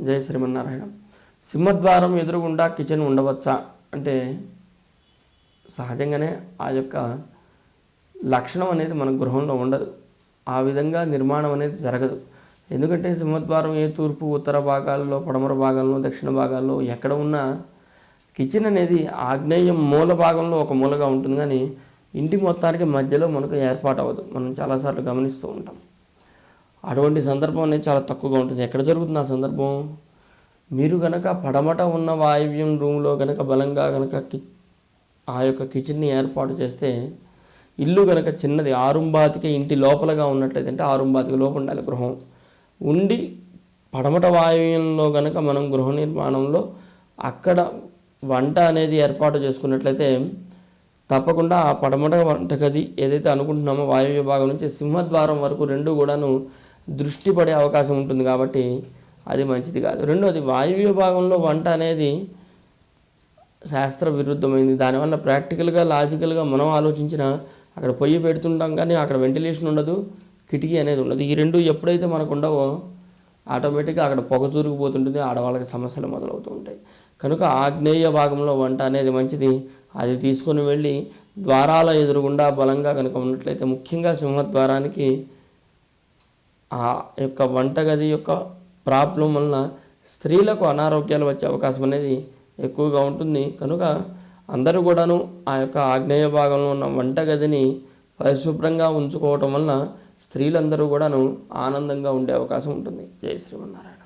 జయ శ్రీమన్నారాయణ. సింహద్వారం ఎదురుగుండా కిచెన్ ఉండవచ్చా? అంటే సహజంగానే ఆ యొక్క లక్షణం అనేది మన గృహంలో ఉండదు. ఆ విధంగా నిర్మాణం అనేది జరగదు. ఎందుకంటే సింహద్వారం ఏ తూర్పు ఉత్తర భాగాల్లో పడమర భాగాల్లో దక్షిణ భాగాల్లో ఎక్కడ ఉన్నా కిచెన్ అనేది ఆగ్నేయం మూల భాగంలో ఒక మూలగా ఉంటుంది. కానీ ఇంటి మొత్తానికి మధ్యలో మనకు ఏర్పాటు అవ్వదు మనం చాలాసార్లు గమనిస్తూ ఉంటాం. అటువంటి సందర్భం అనేది చాలా తక్కువగా ఉంటుంది. ఎక్కడ జరుగుతుంది ఆ సందర్భం? మీరు కనుక పడమట ఉన్న వాయువ్యం రూమ్లో కనుక బలంగా కనుక కి ఆ యొక్క కిచెన్ని ఏర్పాటు చేస్తే ఇల్లు కనుక చిన్నది ఆరుంబాతికి ఇంటి లోపలగా ఉన్నట్లయితే అంటే ఆరుంబాతికి లోపల ఉండాలి గృహం. ఉండి పడమట వాయువ్యంలో కనుక మనం గృహ నిర్మాణంలో అక్కడ వంట అనేది ఏర్పాటు చేసుకున్నట్లయితే తప్పకుండా ఆ పడమట వంటగది ఏదైతే అనుకుంటున్నామో వాయువ్య భాగం నుంచి సింహద్వారం వరకు రెండు కూడాను దృష్టి పడే అవకాశం ఉంటుంది కాబట్టి అది మంచిది కాదు. రెండోది వాయువ్య భాగంలో వంట అనేది శాస్త్ర విరుద్ధమైంది దానివల్ల ప్రాక్టికల్గా లాజికల్గా మనం ఆలోచించిన అక్కడ పొయ్యి పెడుతుంటాం కానీ అక్కడ వెంటిలేషన్ ఉండదు కిటికీ అనేది ఉండదు. ఈ రెండు ఎప్పుడైతే మనకు ఉండవో ఆటోమేటిక్గా అక్కడ పొగ చూరుకుపోతుంటుంది ఆడవాళ్ళకి సమస్యలు మొదలవుతూ ఉంటాయి. కనుక ఆగ్నేయ భాగంలో వంట అనేది మంచిది. అది తీసుకొని వెళ్ళి ద్వారాల ఎదురుగుండా బలంగా కనుక ఉన్నట్లయితే ముఖ్యంగా సింహద్వారానికి ఆ యొక్క వంటగది యొక్క ప్రాబ్లం వలన స్త్రీలకు అనారోగ్యాలు వచ్చే అవకాశం అనేది ఎక్కువగా ఉంటుంది. కనుక అందరూ కూడాను ఆ యొక్క ఆగ్నేయ భాగంలో ఉన్న వంటగదిని పరిశుభ్రంగా ఉంచుకోవటం వలన స్త్రీలందరూ కూడాను ఆనందంగా ఉండే అవకాశం ఉంటుంది. జై శ్రీమన్నారాయణ.